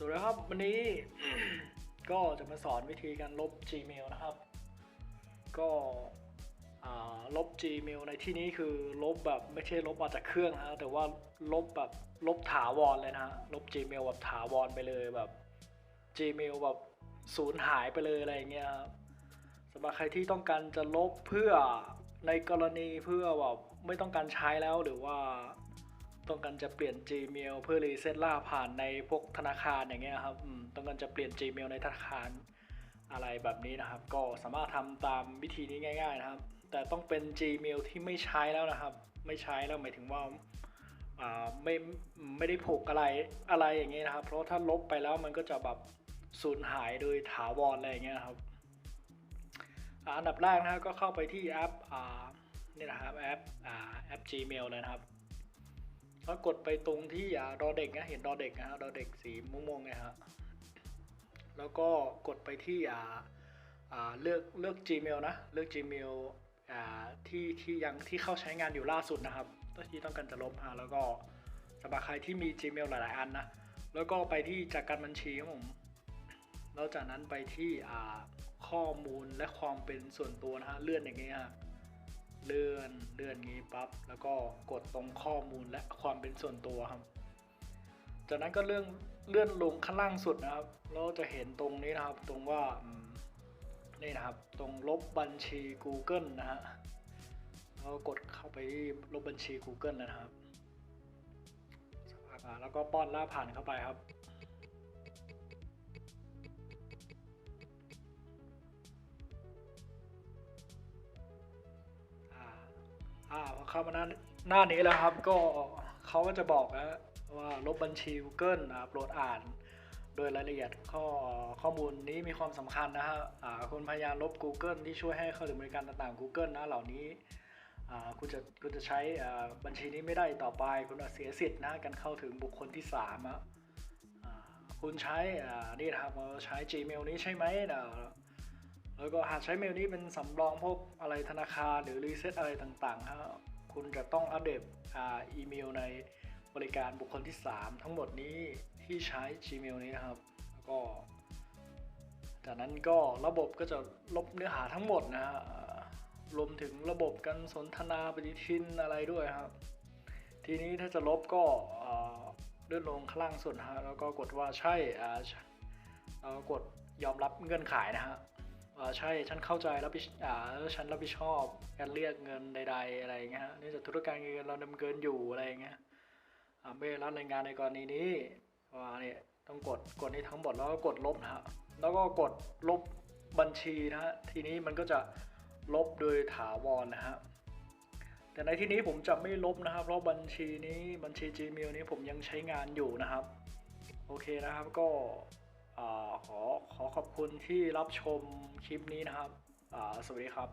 สวัสดีครับ วันนี้ ก็จะมาสอนวิธีการลบ Gmail นะครับ ก็ลบ Gmail ในที่นี้คือลบแบบไม่ใช่ลบออกจากเครื่องนะฮะแต่ว่าลบแบบลบถาวรเลยนะฮะลบ Gmail แบบถาวรไปเลยแบบ Gmail แบบสูญหายไปเลยอะไรอย่างเงี้ยครับสำหรับใครที่ต้องการจะลบเพื่อในกรณีเพื่อแบบไม่ต้องการใช้แล้วหรือว่า ต้องการจะเปลี่ยน Gmail เพื่อรีเซ็ตล่าผ่านในพวกธนาคารอย่างเงี้ยครับต้องการจะเปลี่ยน Gmail ในธนาคารอะไรแบบนี้นะครับ ก็สามารถทำตามวิธีนี้ง่าย ๆนะครับ แต่ต้องเป็น Gmail ที่ไม่ใช้แล้วนะครับ ไม่ใช้แล้วหมายถึงว่าไม่ไม่ได้ผูกอะไรอะไรอย่างเงี้ยนะครับ เพราะถ้าลบไปแล้วมันก็จะแบบสูญหายโดยถาวรอะไรอย่างเงี้ยครับอันดับแรกนะครับก็เข้าไปที่แอปอนี่นะครับแอปอแอป Gmail เลยนะครับ แล้วกดไปตรงที่อ่าดอเด็กนะเห็นดอเด็กนะฮะดอเด็กสีม่วงๆเนี่ยฮะแล้วก็กดไปที่อ่าอ่าเลือกเลือก Gmail นะเลือก Gmail อ่าที่ที่ยังที่เข้าใช้งานอยู่ล่าสุดนะครับที่ต้องการจะลบฮะแล้วก็สำหรับใครที่มี Gmail หลายๆ อันนะแล้วก็ไปที่จากการบัญชีครับผมแล้วจากนั้นไปที่อ่าข้อมูลและความเป็นส่วนตัวนะฮะเลื่อนอย่างเงี้ยฮะ เลื่อนเลื่อนงี้ปั๊บแล้วก็กดตรงข้อมูลและความเป็นส่วนตัวครับ จากนั้นก็เลื่อนเลื่อนลงข้างล่างสุดนะครับเราจะเห็นตรงนี้นะครับ ตรงว่านี่นะครับ ตรงลบบัญชี Google นะฮะแล้วก็กดเข้าไปลบบัญชี Google นะครับแล้วก็ป้อนล่าผ่านเข้าไปครับ อ่าพอเข้ามาหน้าหน้านี้แล้วครับก็เขาก็จะบอกนะว่าลบบัญชี Google อ่าโปรดอ่าน โดยรายละเอียดข้อข้อมูลนี้มีความสำคัญนะฮะอ่าคุณพยายามลบ Google ที่ช่วยให้เข้าถึงบริการต่างๆ Google นะเหล่านี้อ่าคุณจะคุณจะใช้อ่าบัญชีนี้ไม่ได้ต่อไป คุณเสียสิทธิ์นะการเข้าถึงบุคคลที่สามอ่าคุณใช้อ่านี่นะครับใช้ Gmail นี้ใช่ไหมนะ แล้วก็หากใช้เมลนี้เป็นสำรองพวกอะไรธนาคารหรือรีเซ็ตอะไรต่างๆฮะคุณจะต้องอัปเดตอ่าอีเมลในบริการบุคคลที่ 3 ทั้งหมดนี้ที่ใช้ Gmail นี้นะครับ แล้วก็ จากนั้นก็ระบบก็จะลบเนื้อหาทั้งหมดนะฮะรวมถึงระบบการสนทนาปฏิทินอะไรด้วยครับ ทีนี้ถ้าจะลบก็อ่าเลื่อนลงข้างล่างสุดฮะแล้วก็กดว่าใช่อ่าใช่แล้วกดยอมรับเงื่อนไขนะฮะ ใช่ฉันเข้าใจรับผิดอ่าแล้วฉันรับผิดชอบการเรียกเงินใด ๆ อะไรเงี้ยเนื่องจากธุรการเงินเราดำเนินอยู่อะไรเงี้ยอาไม่ได้รับรายงานในกรณีนี้ว่าเนี่ยต้องกดกดนี้ทั้งหมดแล้วก็กดลบนะฮะแล้วก็กดลบบัญชีนะฮะทีนี้มันก็จะลบโดยถาวรนะฮะแต่ในที่นี้ผมจะไม่ลบนะครับ เพราะบัญชีนี้บัญชี Gmail นี้ผมยังใช้งานอยู่นะครับ โอเคนะครับก็ ขอขอขอบคุณที่รับชมคลิปนี้นะครับ สวัสดีครับ